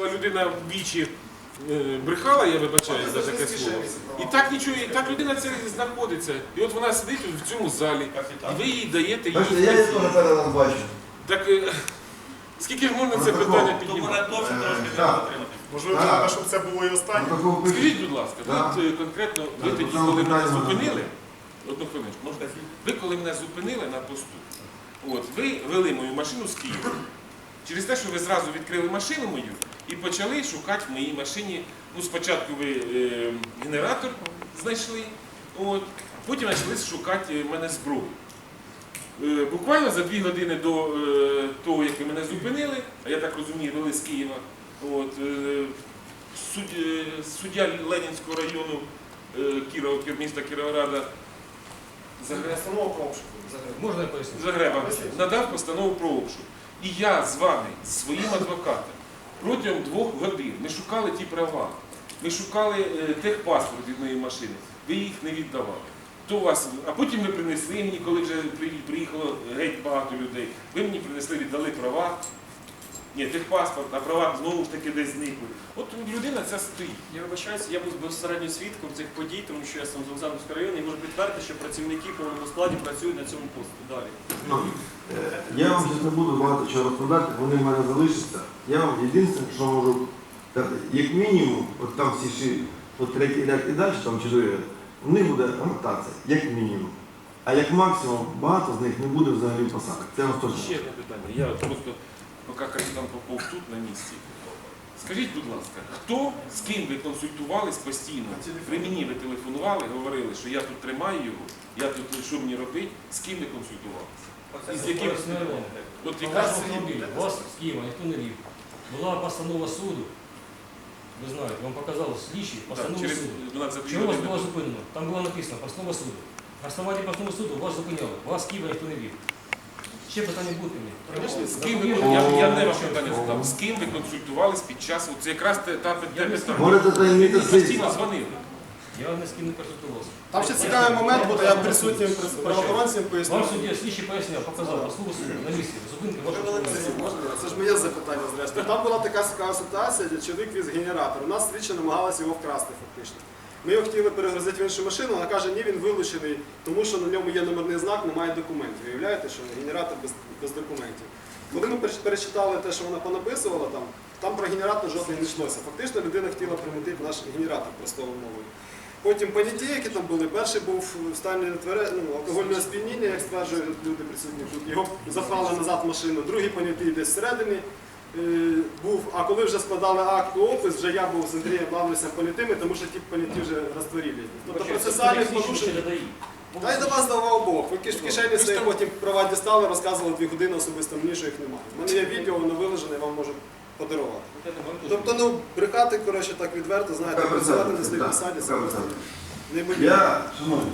Людина вічі е, брехала, я вибачаю за таке слово. І так нічого, і так людина це знаходиться. І от вона сидить в цьому залі, і ви їй даєте Бачите, їй. я їх теж перший раз бачу. Так е, скільки ж можна це питання піднімати? довше трошки отримати. Можливо, треба, щоб це було і останнє. Скажіть, будь ласка, от е, конкретно ви тоді, коли мене зупинили, одну хвилиночку, Можна ви коли мене зупинили на посту, от, ви вели мою машину з Києва. Через те, що ви зразу відкрили машину мою і почали шукати в моїй машині. Ну, спочатку ви е, генератор знайшли, от, потім почали шукати в мене зброю. Е, буквально за дві години до е, того, як ви мене зупинили, а я так розумію, вели з Києва, от, е, суд- е, суддя Ленінського району е, Кірова, міста Кіровограда Загре- про обшук. Можна я? Загреба надав постанову про обшук. І я з вами, з своїм адвокатом, протягом двох годин ми шукали ті права, ми шукали е, техпаспорт від моєї машини, ви їх не віддавали. То вас, а потім ви принесли мені, коли вже приїхало геть багато людей, ви мені принесли, віддали права. Ні, техпаспорт, а права знову ж таки десь зникли. От людина ця стоїть. Я вибачаюся, я був безпосередньо свідком цих подій, тому що я сам з Олександрівського району і можу підтвердити, що працівники в повному складі працюють на цьому посту. Далі. Ну, е, Я вам зараз не буду багато чого розповідати, вони в мене залишаться. Я вам єдине, що можу дати, як мінімум, от там всі ші, от третій ряд і далі, там чотири ряд, у них буде анотація, як мінімум. А як максимум, багато з них не буде взагалі посадок. Це вам точно. Ще одне питання. Я просто, поки капітан Попов тут на місці. Скажіть, будь ласка, хто з ким ви консультувались постійно? При мені ви телефонували, говорили, що я тут тримаю його, я тут що мені робити, з ким ви консультувалися? Оце Із яким- От якраз вас з Києва ніхто не вів. Була постанова суду. Ви знаєте, вам показали слідчі так, постанову через суду. 12 Чому вас було зупинено? Там було написано постанова суду. На основанні постанови суду вас зупиняли. Вас з Києва ніхто не вів. Ще питання мені? З ким ви, я, я не ваше питання задав. З ким ви консультувались під час, це якраз те, та, не. Можете Ви постійно дзвонили. Я ні з ким не консультувався. Там ще цікавий момент буде, я присутнім правоохоронцям Вам поясню. суддя слідчий поясняв, показав постанову суду на місці. Зупинки вашого. Це ж моє запитання зрештою. Там була така цікава ситуація, де чоловік віз генератор. У нас слідчі намагалися його вкрасти фактично. Ми його хотіли перегрузити в іншу машину, вона каже, ні, він вилучений, тому що на ньому є номерний знак, немає документів. Уявляєте, що генератор без, без документів. Коли ми перечитали те, що вона понаписувала там, там про генератор жодний не йшлося. Фактично людина хотіла примутити наш генератор простою мовою. Потім поняті, які там були, перший був в стані ну, алкогольного сп'яніння, як стверджують люди присутні тут. Його запхали назад в машину, другий понятий десь всередині був. А коли вже складали акт і опис, вже я був з Андрієм Павловичем понятими, тому що ті поняті вже розтворили. Тобто процесуальних порушень. Та й до вас давав Бог. Ви в кишені свої потім права дістали, розказували дві години особисто мені, що їх немає. У мене є відео, воно вилежене, вам можу подарувати. Тобто, ну, брехати, коротше, так відверто, знаєте, працювати на своїй посаді. Я, шановні,